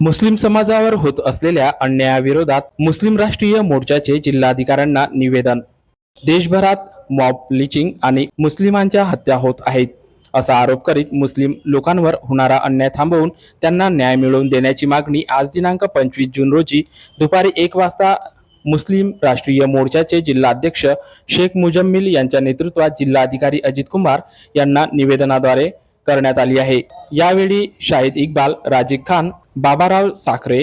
मुस्लिम समाजावर होत असलेल्या अन्यायाविरोधात मुस्लिम राष्ट्रीय मोर्चाचे जिल्हाधिकाऱ्यांना निवेदन. देशभरात मॉब लिचिंग आणि मुस्लिमांच्या हत्या होत आहेत. असा आरोप करीत मुस्लिम लोकांवर होणारा अन्याय थांबवून त्यांना न्याय मिळवून देण्याची मागणी आज दिनांक पंचवीस जून रोजी दुपारी एक वाजता मुस्लिम राष्ट्रीय मोर्चाचे जिल्हाध्यक्ष शेख मुजम्मिल यांच्या नेतृत्वात जिल्हाधिकारी अजित कुमार यांना निवेदनाद्वारे करण्यात आली आहे. यावेळी शाहिद इक्बाल राजीव खान बाबाराव साखरे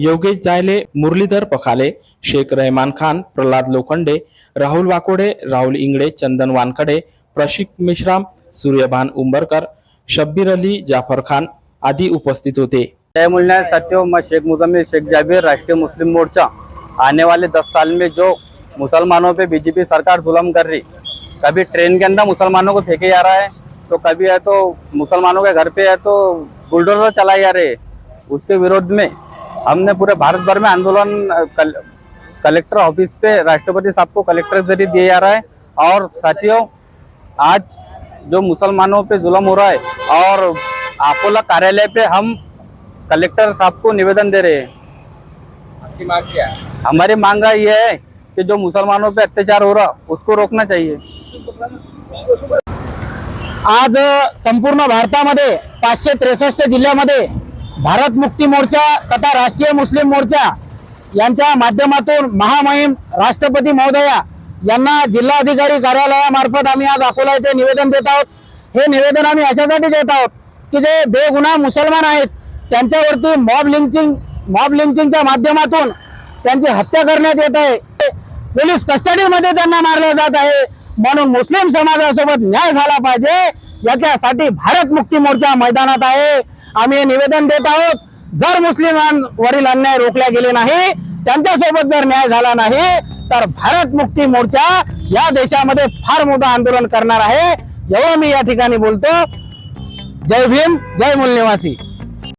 योगेश जायले मुरलीधर पखाले शेख रहमान खान प्रल्हाद लोखंडे राहुल वाकोडे राहुल इंगळे चंदन वानखडे प्रशिक मिश्राम सूर्यभान उंबरकर शब्बीर अली जाफर खान आदी उपस्थित होते. जय मुन्ना साथियों शेख मुजम्मिल शेख जाबिर राष्ट्रीय मुस्लिम मोर्चा. आने वाले दस साल में जो मुसलमानों पे बीजेपी सरकार ज़ुलम कर रही कभी ट्रेन के अंदर मुसलमानों को फेंके जा रहा है तो कभी है तो मुसलमानों के घर पे है तो बुलडोजर चलाए जा रहे हैं उसके विरोध में हमने पूरे भारत भर में आंदोलन कल, कलेक्टर ऑफ़िस पे राष्ट्रपति साहब को कलेक्टर के ज़रिए दिया जा रहा है। और साथियों आज जो मुसलमानों पे जुल्म हो रहा है और अपोला कार्यालय पे हम कलेक्टर साहब को निवेदन दे रहे हैं। आपकी मांग क्या है? हमारी मांग ये है कि जो मुसलमानों पे अत्याचार हो रहा उसको रोकना चाहिए। आज संपूर्ण भारतामध्ये पाचशे त्रेसष्ट जिल्ह्यामध्ये भारत मुक्ती मोर्चा तथा राष्ट्रीय मुस्लिम मोर्चा यांच्या माध्यमातून महामहिम राष्ट्रपती महोदया यांना जिल्हाधिकारी कार्यालयामार्फत आम्ही आज अकोला येथे निवेदन देत आहोत. हे निवेदन आम्ही अशासाठी देत आहोत की जे बेगुन्हा मुसलमान आहेत त्यांच्यावरती मॉब लिंचिंग मॉब लिंचिंगच्या माध्यमातून त्यांची हत्या करण्यात येत आहे. पोलीस कस्टडीमध्ये त्यांना मारलं जात आहे. म्हणून मुस्लिम समाजासोबत न्याय झाला पाहिजे. याच्यासाठी भारत मुक्ती मोर्चा मैदानात आहे. आम्ही हे निवेदन देत आहोत. जर मुस्लिमांवरील अन्याय रोखला गेले नाही त्यांच्यासोबत जर न्याय झाला नाही तर भारत मुक्ती मोर्चा या देशामध्ये फार मोठं आंदोलन करणार आहे. एवढं मी या ठिकाणी बोलतो. जय भीम जय मूलनिवासी